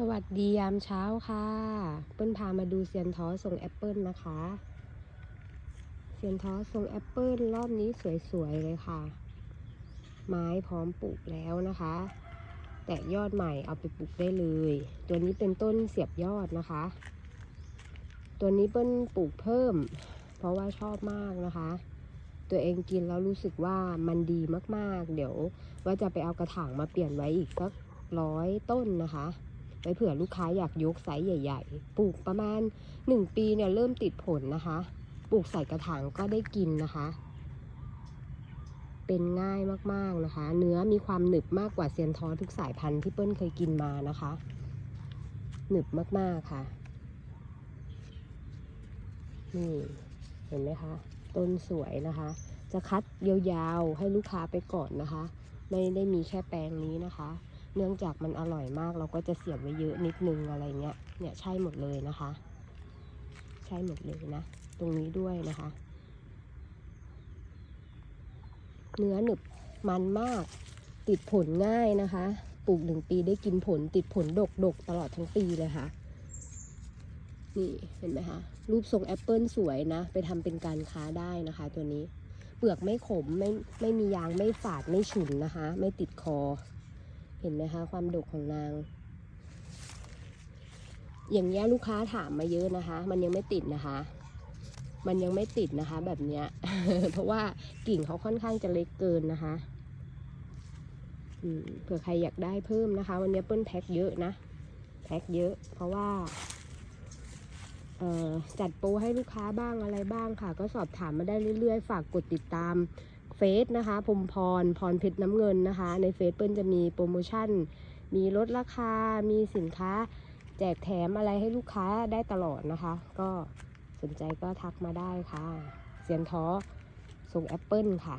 สวัสดียามเช้าค่ะ เปิ้ลพามาดูเซียนท้อส่งแอปเปิลนะคะ เซียนท้อส่งแอปเปิลรอบนี้สวยๆเลยค่ะ ไม้พร้อมปลูกแล้วนะคะ แตกยอดใหม่เอาไปปลูกได้เลย ตัวนี้เป็นต้นเสียบยอดนะคะ ตัวนี้เปิ้ลปลูกเพิ่ม เพราะว่าชอบมากนะคะ ตัวเองกินแล้วรู้สึกว่ามันดีมากๆ เดี๋ยวว่าจะไปเอากระถางมาเปลี่ยนไว้อีกสักร้อยต้นนะคะ ไว้เผื่อลูกค้าอยากยกไซส์ใหญ่ ๆ ปลูกประมาณ 1 ปีเนี่ยเริ่มติดผลนะคะ ปลูกใส่กระถางก็ได้กินนะคะ เป็นง่ายมากๆนะคะ เนื้อมีความหนึบมากกว่าเซียนท้อทุกสายพันธุ์ที่เปิ้ลเคยกินมานะคะ หนึบมากๆค่ะ นี่เห็นไหมคะ ต้นสวยนะคะ จะคัดยาวๆให้ลูกค้าไปก่อนนะคะ ไม่ได้มีแค่แปลงนี้นะคะ เนื่องจากมันอร่อยมากเราก็จะเสียบไว้เยอะนิดนึงอะไรเงี้ย เนี่ยใช่หมดเลยนะคะ ใช่หมดเลยนะ ตรงนี้ด้วยนะคะ เนื้อหนึบมันมาก ติดผลง่ายนะคะ ปลูกหนึ่งปีได้กินผลติดผลดกดกตลอดทั้งปีเลยค่ะ นี่เห็นไหมคะ รูปทรงแอปเปิลสวยนะ ไปทำเป็นการค้าได้นะคะ ตัวนี้ เปลือกไม่ขมไม่ไม่มียางไม่ฝาดไม่ฉุนนะคะ ไม่ติดคอ เห็นไหมคะ ความดกของนาง อย่างเงี้ยลูกค้าถามมาเยอะนะคะ มันยังไม่ติดนะคะ มันยังไม่ติดนะคะ แบบเนี้ย เพราะว่ากิ่งเขาค่อนข้างจะเล็กเกินนะคะเผื่อใครอยากได้เพิ่มนะคะ วันนี้เปิ้ลแพ็คเยอะนะแพ็คเยอะ เพราะว่าจัดโปรให้ลูกค้าบ้างอะไรบ้างค่ะ ก็สอบถามมาได้เรื่อยๆ ฝากกดติดตาม เฟซนะคะพรมพรพรเพชรน้ำเงินนะคะ ในเฟซเปิ้ลจะมีโปรโมชั่น มีลดราคา มีสินค้า แจกแถมอะไรให้ลูกค้าได้ตลอดนะคะ ก็สนใจก็ทักมาได้ค่ะ เสียนท้อส่งแอปเปิลค่ะ